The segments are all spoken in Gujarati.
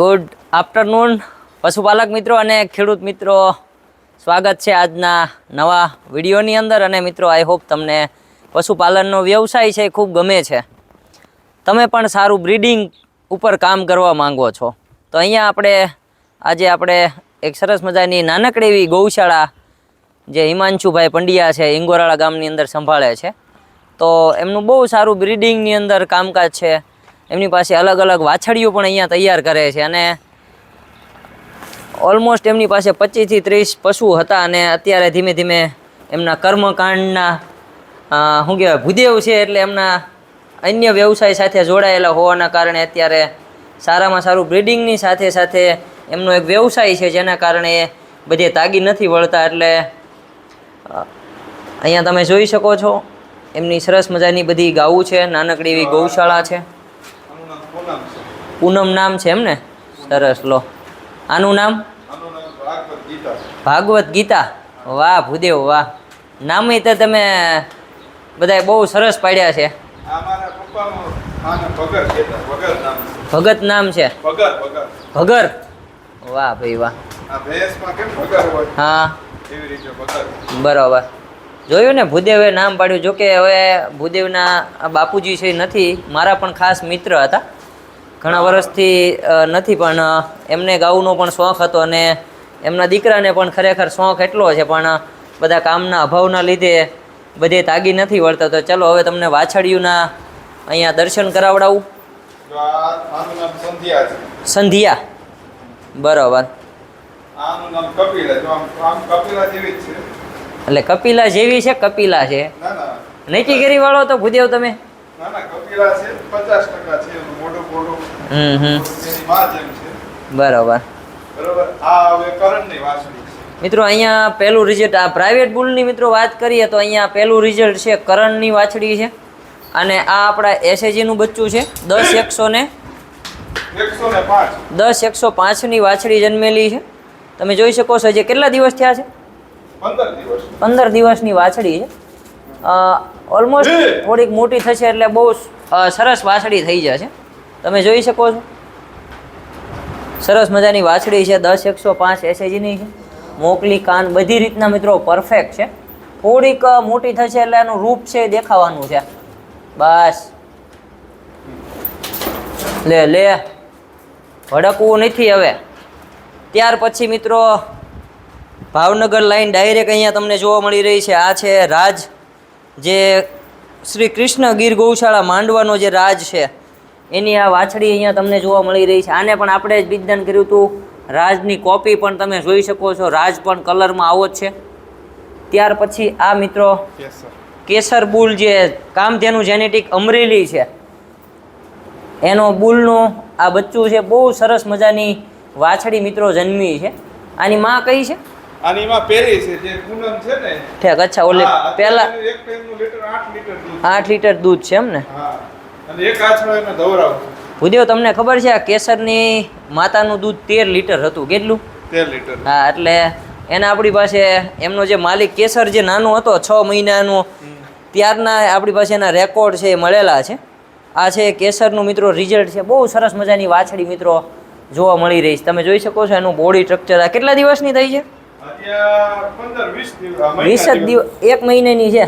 ગુડ આફ્ટરનૂન, પશુપાલક મિત્રો અને ખેડૂત મિત્રો. સ્વાગત છે આજના નવા વિડીયોની અંદર અને મિત્રો આઈ હોપ તમને પશુપાલનનો વ્યવસાય છે ખૂબ ગમે છે. તમે પણ સારું બ્રીડિંગ ઉપર કામ કરવા માંગો છો. તો અહીંયા આપણે, આજે આપણે એક સરસ મજાની નાનકડી એવી ગૌશાળા જે હિમાંશુભાઈ પંડ્યા છે ઇંગોરાળા ગામની અંદર સંભાળે છે. તો એમનું બહુ સારું બ્રીડિંગની અંદર કામકાજ છે. એમની પાસે અલગ અલગ વાછડીઓ પણ અહીંયા તૈયાર કરે છે અને ઓલમોસ્ટ એમની પાસે પચીસથી ત્રીસ પશુ હતા અને અત્યારે ધીમે ધીમે એમના કર્મકાંડના શું કહેવાય, ભૂદેવ છે એટલે એમના અન્ય વ્યવસાય સાથે જોડાયેલા હોવાના કારણે અત્યારે સારામાં સારું બ્રીડિંગની સાથે સાથે એમનો એક વ્યવસાય છે જેના કારણે બધે તાગી નથી વળતા એટલે અહીંયા તમે જોઈ શકો છો, એમની સરસ મજાની બધી ગાવું છે, નાનકડી એવી ગૌશાળા છે. પૂનમ નામ છે એમ ને? સરસ, લો. આનું નામ? ભાગવત ગીતા. વાહ, ભૂદેવ, વાહ. નામે તો તમે બધાય બહુ સરસ પાડ્યા છે. ભગત નામ છે. ભગર? વાહ, ભાઈ, વાહ. હા. બરાબર. જોયું ને, ભૂદેવે નામ પાડ્યું. જોકે હવે ભૂદેવના બાપુજી છે નથી. મારા પણ ખાસ મિત્ર હતા. ઘણા વર્ષથી નથી પણ એમને ગાવાનો પણ શોખ હતો અને એમના દીકરાને પણ ખરેખર શોખ એટલો છે પણ બધા કામના અભાવના લીધે બધે તાગી નથી વળતો. તો ચલો હવે તમને વાછડિયુંના અહીંયા દર્શન કરાવડાવું. સંધ્યા. બરાબર. એટલે કપિલા જેવી છે કપિલા છે? નૈકી ગીરી વાળો તો ભૂદેવ તમે? ના ના કપિલા છે પચાસ ટકા છે હમ હમ. બરાબર. મિત્રો અહીંયા પહેલું રિઝલ્ટ આ પ્રાઇવેટ બુલની મિત્રો વાત કરીએ તો અહીંયા પહેલું રિઝલ્ટ છે કરણની વાછડી છે. અને આ આપણા એસએજીનું બચ્ચું છે. દસ એકસો ને દસ એકસો પાંચની વાછડી જન્મેલી છે. તમે જોઈ શકો છો જે કેટલા દિવસ થયા છે? પંદર દિવસની વાછડી છે. ઓલમોસ્ટ થોડીક મોટી થશે એટલે બહુ સરસ વાછડી થઈ જશે. તમે જોઈ શકો છો. સરસ મજાની વાછડી છે, દસ એકસો પાંચ એસએજીની છે. મોકલી કાન બધી રીતના મિત્રો પરફેક્ટ છે. થોડીક મોટી થશે એટલે એનું રૂપ છે દેખાવાનું છે. બસ. લે લે. ભડકવું નથી હવે. ત્યાર પછી મિત્રો, ભાવનગર લાઈન ડાયરેક્ટ અહીંયા તમને જોવા મળી રહી છે. આ છે રાજ, જે શ્રી કૃષ્ણ ગીર ગૌશાળા માંડવાનો જે રાજ છે. એની આ વાછડી અહીંયા તમને જોવા મળી રહી છે. આને પણ આપણે જ વિજ્ઞાન કર્યું હતું રાજની કોપી પણ તમે જોઈ શકો છો. રાજ પણ કલરમાં આવો જ છે. ત્યાર પછી આ મિત્રો કેસર બુલ જે કામધેનું જેનેટિક અમરેલી છે. એનો બુલનું આ બચ્ચું છે બહુ સરસ મજાની વાછડી મિત્રો જન્મી છે. આની માં કઈ છે? આની માં પહેરી છે જે પૂનમ છે ને. ઠેક અચ્છા ઓલે પહેલા અત્યારે એક ટાઈમનું લીટર આઠ લીટર દૂધ આઠ લીટર દૂધ છે એમ ને? હા. અને એક આછડો એને ધવરાવું ભૂદેવ તમને ખબર છે આ કેસરની માતાનું દૂધ તેર લીટર હતું કેટલું? તેર લીટર. હા એટલે એના આપણી પાસે એમનો જે માલિક કેસર જે નાનો હતો છ મહિનાનો ત્યારના આપણી પાસે એના રેકોર્ડ છે એ મળેલા છે. આ છે કેસરનું મિત્રો રિઝલ્ટ છે. બહુ સરસ મજાની વાછડી મિત્રો જોવા મળી રહી છે. તમે જોઈ શકો છો એનું બોડી સ્ટ્રક્ચર આ કેટલા દિવસની થઈ છે? વીસ જ દિવસ. એક મહિનાની છે.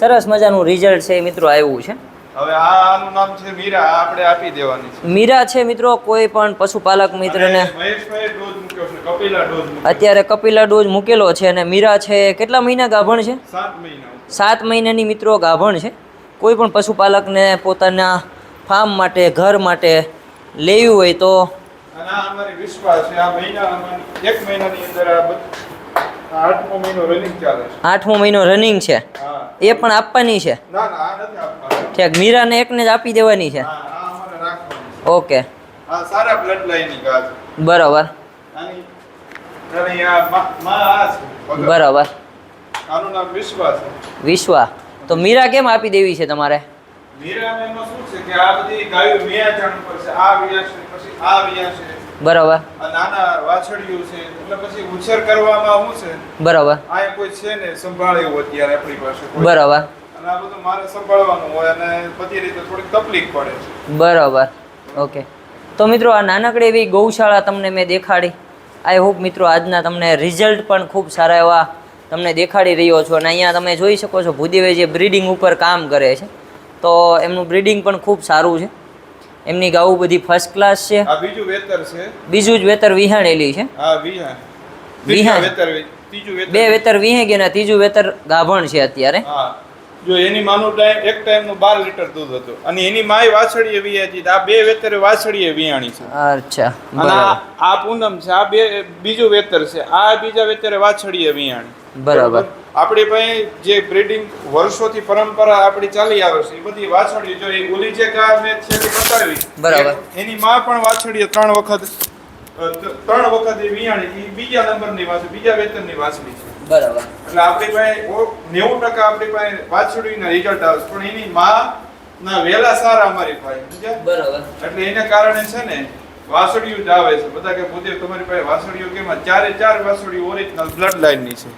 સરસ મજાનું રિઝલ્ટ છે મિત્રો આવ્યું છે. હવે આનું નામ છે મીરા આપણે આપી દેવાની છે. મીરા છે મિત્રો કોઈ પણ પશુપાલક મિત્રને અત્યારે કપિલા ડોઝ મૂકેલો છે અને મીરા છે કેટલા મહિના ગાભણ છે? સાત મહિના. સાત મહિનાની મિત્રો ગાભણ છે. કોઈ પણ પશુપાલકને પોતાના ફાર્મ માટે ઘર માટે લેવું હોય તો આઠમો મહિનો રનિંગ છે. એ પણ આપવાની છે? ના ના આ નથી આપવાનું. ઠેક મીરાને એકને જ આપી દેવાની છે. ઓકે. સારા બ્લડ લાઈનની ગાય બરાબર. બરાબર. આનું નામ વિશ્વાસ છે. વિશ્વા. તો મીરા કેમ આપી દેવી છે તમારે? મીરામાં એમાં શું છે કે આ બધી ગાયો વિયાચણ પર છે. આ વિયાશે પછી આ વિયાશે બરાબર. નાના વાછડિયું છે એટલે પછી ઉછેર કરવામાં શું છે? બરાબર. આ કોઈ છે ને સંભાળે અત્યારે આપણી પાસે બરાબર. અને આ બધું મારે સંભાળવાનું હોય અને બધી રીતે થોડીક તકલીફ પડે છે. બરાબર. ઓકે તો મિત્રો આ નાનકડી એવી ગૌશાળા તમને મેં દેખાડી. આઈ હોપ મિત્રો આજના તમને રિઝલ્ટ પણ ખૂબ સારા એવા તમને દેખાડી રહ્યો છો. અને અહીંયા તમે જોઈ શકો છો ભૂદેવે જે બ્રીડિંગ ઉપર કામ કરે છે. તો એમનું બ્રીડિંગ પણ ખૂબ સારું છે. એમની ગાવું બધી ફર્સ્ટ ક્લાસ છે. આ બીજું વેતર છે. બીજું જ વેતર વિહાણેલી છે. વેતર ત્રીજું વેતર બે વેતર વિહે ગયા ત્રીજું વેતર ગાભણ છે અત્યારે. હા. જો એની માનું ટાઈમ એક ટાઈમનું બાર લીટર દૂધ હતું. અને એની માય વાછડીએ વિયાજી આ બે વેતરે વાછડીએ વિયાણી છે. અચ્છા અને આ પૂનમ છે. આ બે બીજું વેતર છે. આ બીજા વેતરે વાછડીએ વિયાણી. બરાબર. આપણી પાસે જે બ્રીડિંગ વર્ષોથી પરંપરા આપણી ચાલી આવે છે એ બધી વાછડી જો એ ઓલી જે કા મેં છેલ્લી બતાવી બરાબર. એની માં પણ વાછડીએ ત્રણ વખત ત્રણ વખત એ વિયાણી. એ બીજા નંબરની વાછડી બીજા વેતરની વાછડી છે. બરાબર. એટલે આપણી પાસે નેવું ટકા આપણી પાસે વાછડીના રિઝલ્ટ આવે પણ એની માં ના વેલા સારા અમારી પાસે? બરાબર. એટલે એના કારણે છે ને વાસળીઓ જ આવે છે. બધા કે પોતે તમારી પાસે વાસળીઓ કેમ ચારે ચાર વાસળીઓ ઓરિજિનલ બ્લડ લાઈનની છે.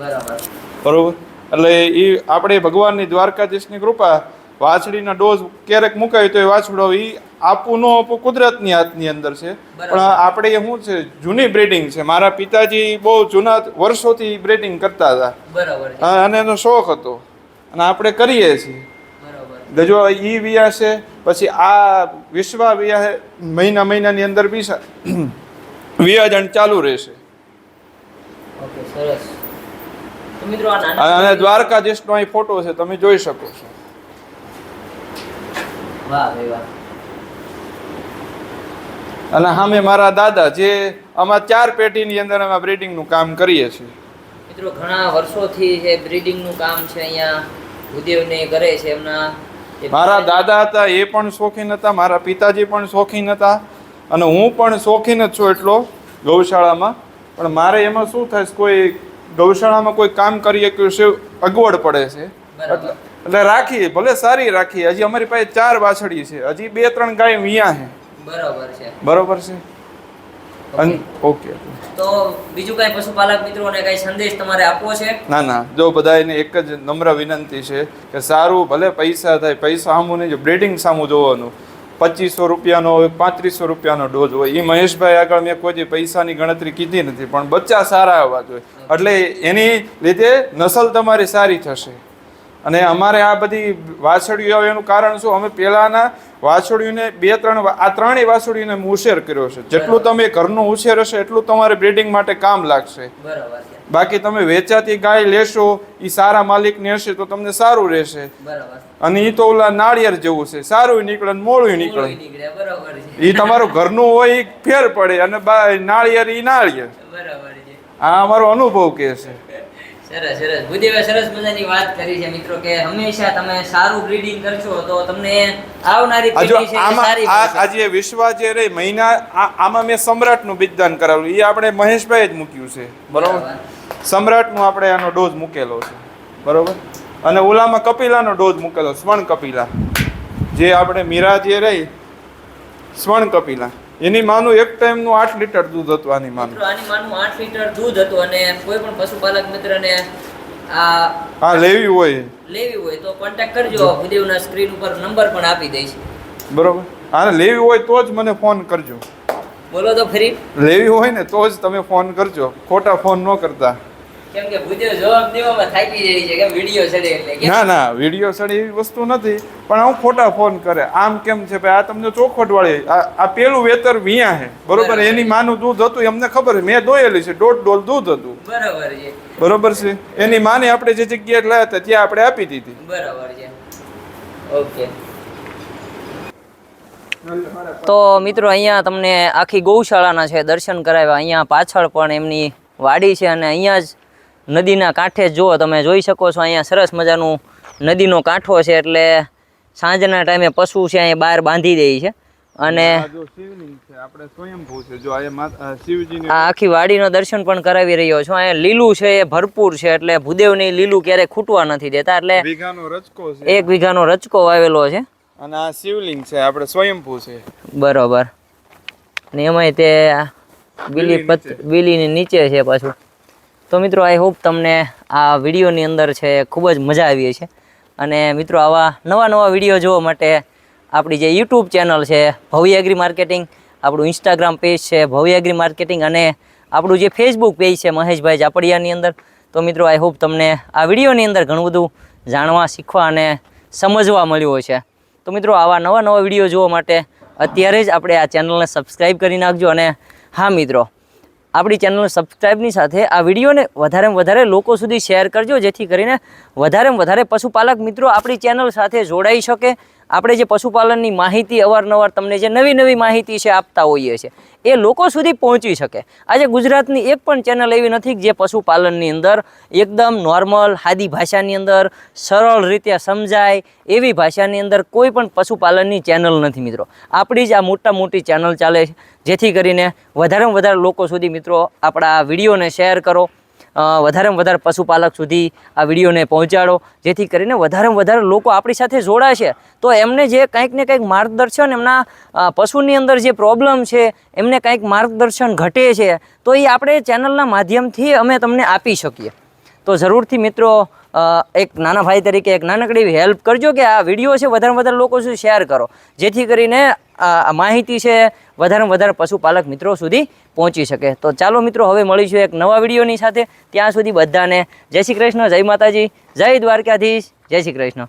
બરાબર. બરોબર? એટલે એ આપણે ભગવાનની દ્વારકાધીશની કૃપા વાછડીના ડોઝ ક્યારેક મુકાય તો એ વાછડો એ આપવું ન આપવું કુદરતની હાથની અંદર છે. પણ આપણે શું છે જૂની બ્રીડિંગ છે. મારા પિતાજી બહુ જૂના વર્ષોથી બ્રીડિંગ કરતા હતા. અને એનો શોખ હતો. અને આપણે કરીએ છીએ. બરાબર. ઈ વિયા છે પછી આ વિશ્વા વિયા મહિના મહિનાની અંદર બી વિયાજણ ચાલુ રહેશે. અને દ્વારકાધીશનો અહીં ફોટો છે તમે જોઈ શકો છો. વાહ ભાઈ વાહ. અને સામે મારા દાદા જે આમાં ચાર પેટીની અંદર અમે બ્રીડિંગનું કામ કરીએ છીએ. મિત્રો ઘણા વર્ષોથી જે બ્રીડિંગનું કામ છે અહીંયા ભૂદેવને કરે છે એમના મારા દાદા હતા એ પણ શોખીન હતા મારા પિતાજી પણ શોખીન હતા અને હું પણ શોખીન જ છું એટલો ગૌશાળામાં. પણ મારે એમાં શું થાય છે, કોઈ ગૌશાળામાં કોઈ કામ કરીએ કે છે અગવડ પડે છે. એટલે રાખી ભલે સારી રાખીએ. હજી અમારી પાસે ચાર વાછડી છે. હજી બે ત્રણ ગાય વિયા છે. બરાબર છે. બરોબર છે. ઓકે. તો બીજું કઈ પશુપાલક મિત્રોને કઈ સંદેશ તમારે આપવો છે? ના ના. જો બધાને એક જ નમ્ર વિનંતી છે કે સારું ભલે પૈસા થાય પૈસા સામું નહીં બ્રીડિંગ સામું જોવાનું. પચીસો રૂપિયાનો હોય પાંત્રીસો રૂપિયાનો ડોઝ હોય. એ મહેશભાઈ આગળ મેં કોઈ પૈસાની ગણતરી કીધી નથી પણ બચ્ચા સારા આવવા જોઈએ. એટલે એની લીધે નસલ તમારી સારી થશે. અને અમારે આ બધી વાછડીઓ આવે એનું કારણ શું? અમે પહેલાંના વાછડીઓને બે ત્રણ આ ત્રણેય વાછડીઓને અમે ઉછેર કર્યો છે. જેટલું તમે ઘરનું ઉછેર હશે એટલું તમારે બ્રીડિંગ માટે કામ લાગશે. બાકી તમે વેચાતી ગાય લેશો એ સારા માલિકની હશે તો તમને સારું રહેશે. અને એ તો ઓલા નાળિયેર જેવું છે. સારું નીકળે ને મૂળું નીકળે. એ તમારું ઘરનું હોય એ ફેર પડે અને નાળિયેર એ નાળિયેર. આ અમારો અનુભવ કે છે. સરસ સરસ. ભૂદેવે સરસ મજાની વાત કરી છે મિત્રો કે હંમેશા તમે સારું બ્રીડિંગ કરશો તો તમને આવનારી પેઢી છે સારી આજે વિશ્વા જે રહી મહિના આમાં મેં સમ્રાટનું બીજદાન કરાવ્યું. એ આપણે મહેશભાઈ જ મૂક્યું છે. બરોબર. સમ્રાટનું આપણે આનો ડોઝ મૂકેલો છે. બરોબર? અને ઓલામાં કપિલાનો ડોઝ મૂકેલો સ્વર્ણ કપિલા. જે આપણે મીરા જે રહી સ્વર્ણ કપિલા. એની માનું એક ટાઈમનું આઠ લીટર દૂધ હતું આની માનું. આની માનું આઠ લીટર દૂધ હતું અને કોઈ પણ પશુપાલક મિત્રને આ હા લેવી હોય. લેવી હોય તો કોન્ટેક્ટ કરજો. ભૂદેવના સ્ક્રીન ઉપર નંબર પણ આપી દઈશ. બરોબર? હા લેવી હોય તો જ મને ફોન કરજો. બોલો તો ફરી. લેવી હોય ને તો જ તમે ફોન કરજો. ખોટા ફોન ન કરતા. કેમ કે ભૂદેવ જવાબ દેવામાં થાકી જાય છે કે વીડિયો ચડે એટલે કેમ? ના ના વીડિયો સડી એવી વસ્તુ નથી પણ હું ખોટા ફોન કરે. આમ કેમ છે ભાઈ? આ તમને ચોખવટ વાળી આ પેલું વેતર વિયા છે. બરોબર? એની માનું દૂધ હતું એ અમને ખબર છે? મેં દોયેલી છે દોઢ ડોલ દૂધ હતું. બરોબર છે. બરોબર છે? એની માને આપણે જે જગ્યાએ લાયા હતા ત્યાં આપણે આપી દીધી. બરાબર છે. ઓકે. તો મિત્રો અહીંયા તમને આખી ગૌશાળાના છે દર્શન કરાવ્યા. અહીંયા પાછળ પણ એમની વાડી છે અને અહીંયા જ નદીના કાંઠે જ જુઓ તમે જોઈ શકો છો અહીંયા સરસ મજાનું નદીનો કાંઠો છે એટલે સાંજના ટાઈમે પશુ છે અહીંયા બહાર બાંધી દે છે. અને આ આખી વાડીનો દર્શન પણ કરાવી રહ્યો છું. અહીંયા લીલું છે એ ભરપૂર છે એટલે ભૂદેવની લીલું ક્યારેય ખૂટવા નથી દેતા એટલે એક વીઘાનો રચકો વાવેલો છે. અને આ શિવલિંગ છે આપણે સ્વયંભૂ છે. બરોબર. ને એમાંય તે બીલી બીલીની નીચે છે પાછું. તો મિત્રો આઈ હોપ તમને આ વિડીયોની અંદર છે ખૂબ જ મજા આવી છે અને મિત્રો, આવા નવા નવા વીડિયો જોવા માટે આપણી જે યુટ્યુબ ચેનલ છે, ભવ્ય એગ્રી માર્કેટિંગ આપણું ઇન્સ્ટાગ્રામ પેજ છે, ભવ્ય એગ્રી માર્કેટિંગ અને આપણું જે ફેસબુક પેજ છે, મહેશભાઈ જાપડિયાની અંદર. તો મિત્રો આઈ હોપ તમને આ વિડીયોની અંદર ઘણું બધું જાણવા, શીખવા અને સમજવા મળ્યું છે તો મિત્રો, આવા નવા નવા વીડિયો જોવા માટે અત્યારે જ આપણે આ ચેનલને સબસ્ક્રાઈબ કરી નાખજો અને હા મિત્રો આપણી ચેનલને સબસ્ક્રાઈબની સાથે આ વિડીયોને વધારેમાં વધારે લોકો સુધી શેર કરજો, જેથી કરીને વધારેમાં વધારે પશુપાલક મિત્રો આપણી ચેનલ સાથે જોડાઈ શકે. આપણે જે પશુપાલનની માહિતી અવારનવાર તમને જે નવી નવી માહિતી છે આપતા હોઈએ છીએ, એ લોકો સુધી પહોંચી શકે. આજે ગુજરાતની એક પણ ચેનલ એવી નથી જે પશુપાલનની અંદર એકદમ નોર્મલ હાદી ભાષાની અંદર સરળ રીતે સમજાય એવી ભાષાની અંદર કોઈ પણ પશુપાલનની ચેનલ નથી મિત્રો. આપણી જ આ મોટા મોટી ચેનલ ચાલે છે, જેથી કરીને વધારેમાં વધારે લોકો સુધી મિત્રો આપણા વિડીયોને શેર કરો વધારેમાં વધારે પશુપાલક સુધી આ વિડીયોને પહોંચાડો. જેથી કરીને વધારેમાં વધારે લોકો આપણી સાથે જોડાશે. તો એમને જે કંઈક ને કંઈક માર્ગદર્શન એમના પશુની અંદર જે પ્રોબ્લેમ છે, એમને કંઈક માર્ગદર્શન ઘટે છે, તો એ આપણે ચેનલના માધ્યમથી અમે તમને આપી શકીએ. તો જરૂરથી મિત્રો એક નાના ભાઈ તરીકે એક નાનકડી એવી હેલ્પ કરજો કે આ વીડિયો છે વધારે વધારે લોકો સુધી શેર કરો. જેથી કરીને આ માહિતી છે વધારે વધારે પશુપાલક મિત્રો સુધી પહોંચી શકે. તો ચાલો મિત્રો, હવે મળીશું એક નવા વિડીયોની સાથે. ત્યાં સુધી બધાને જય શ્રી કૃષ્ણ, જય માતાજી, જય દ્વારકાધીશ, જય શ્રી કૃષ્ણ.